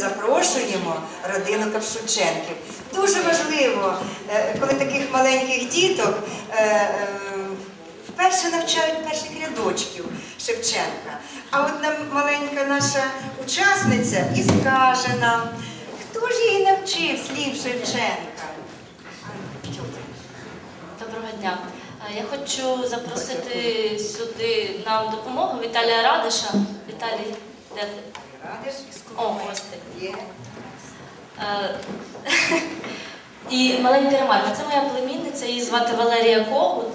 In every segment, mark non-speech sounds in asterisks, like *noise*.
запрошуємо родину Капшученків. Дуже важливо, е, коли таких маленьких діток е, е, вперше навчають перших рядочків Шевченка. А от маленька наша учасниця і скаже нам, хто ж її навчив слів Шевченка? Доброго дня. Я хочу запросити сюди нам допомогу Віталія Радиша. Віталій, де ти? Радиш? О. Е, *laughs* І маленька ремарка. Це моя племінниця, її звати Валерія Когут.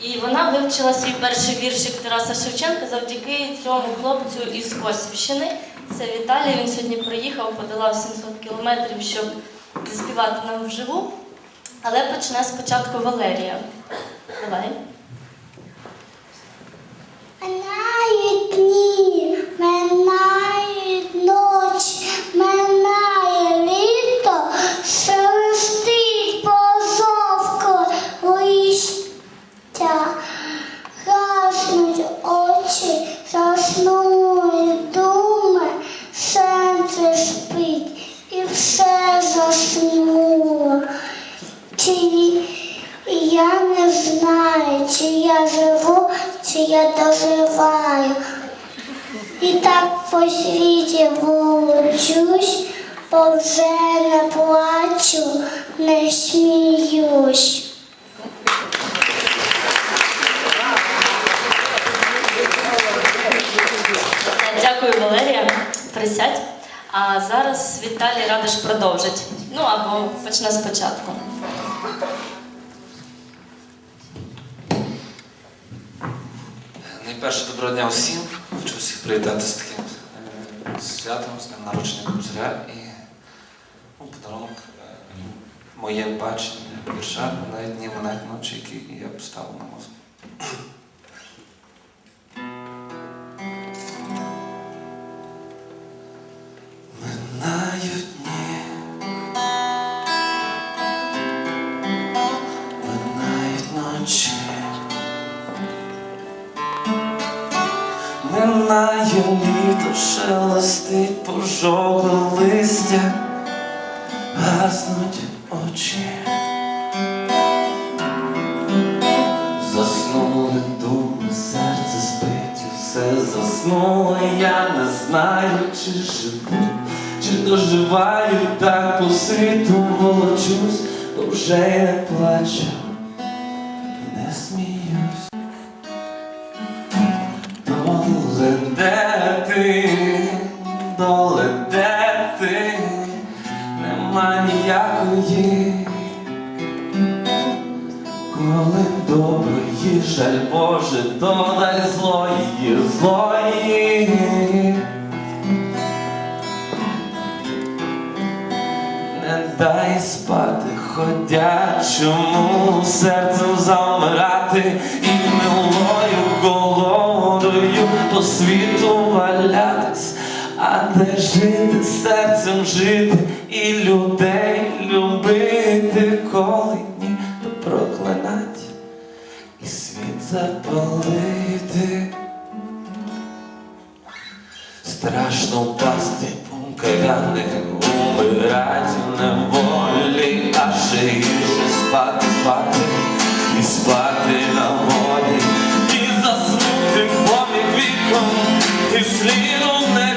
І вона вивчила свій перший віршик Тараса Шевченка завдяки цьому хлопцю із Косівщини. Це Віталій. Він сьогодні приїхав, подолав 700 кілометрів, щоб заспівати нам вживу. Але почне спочатку Валерія. Давай. Чи я не знаю, чи я живу, чи я доживаю. І так по світі волочусь, бо вже не плачу, не сміюсь. Дякую, Валерія. Присядь. А зараз Віталій Радиш продовжить. Ну або почне спочатку. Найперше доброго дня усім. Хочу всіх привітати з таким е, святом, з днем народження Кобзаря і ну, подарунок е, моє бачення вірша навіть дні, навіть ночі, які я поставив на мозок. Літо, шелестить пожовкле листя, гаснуть очі. Заснули думи, серце спить, все заснуло, я не знаю, чи живу, чи доживаю так по світу волочусь, вже не плачу, і не сміюсь. Нема ніякої, коли доброї, жаль Боже, додай злої, злої. Не дай спати ходячому серцем замирати і милою голодою по світу де жити серцем жити і людей любити, коли ні, то проклинать і світ запалити. Страшно впасти у каяни, умирать в неволі, а ще гірше спати, спати і спати на волі, і заснути поміг віком, і слідом не